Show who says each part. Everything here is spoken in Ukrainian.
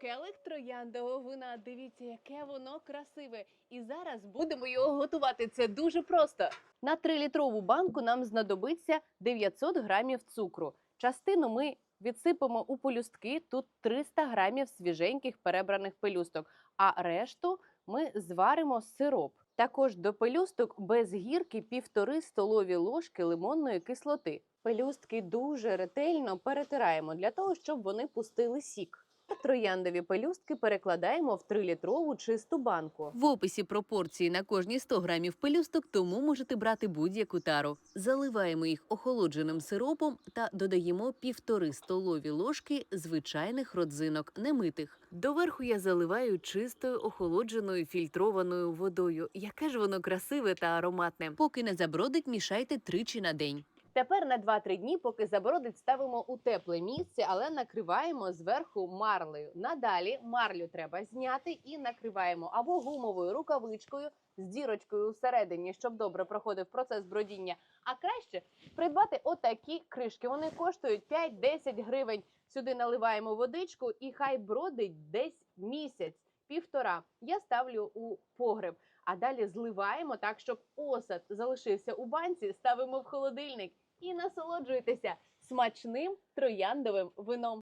Speaker 1: келих трояндового вина. Дивіться, яке воно красиве. І зараз будемо його готувати. Це дуже просто. На 3-літрову банку нам знадобиться 900 грамів цукру. Частину ми відсипемо у полюстки. Тут 300 грамів свіженьких перебраних пелюсток, а решту ми зваримо сироп. Також до пелюсток без гірки півтори столові ложки лимонної кислоти. Пелюстки дуже ретельно перетираємо для того, щоб вони пустили сік. Трояндові пелюстки перекладаємо в 3-літрову чисту банку.
Speaker 2: В описі пропорції на кожні 100 грамів пелюсток, тому можете брати будь-яку тару. Заливаємо їх охолодженим сиропом та додаємо півтори столові ложки звичайних родзинок, немитих. Доверху я заливаю чистою охолодженою фільтрованою водою. Яке ж воно красиве та ароматне. Поки не забродить, мішайте тричі на день.
Speaker 1: Тепер на 2-3 дні, поки забородить, ставимо у тепле місце, але накриваємо зверху марлею. Надалі марлю треба зняти і накриваємо або гумовою рукавичкою з дірочкою всередині, щоб добре проходив процес бродіння. А краще придбати отакі кришки. Вони коштують 5-10 гривень. Сюди наливаємо водичку, і хай бродить десь місяць, півтора. Я ставлю у погреб. А далі зливаємо так, щоб осад залишився у банці, ставимо в холодильник і насолоджуйтеся смачним трояндовим вином.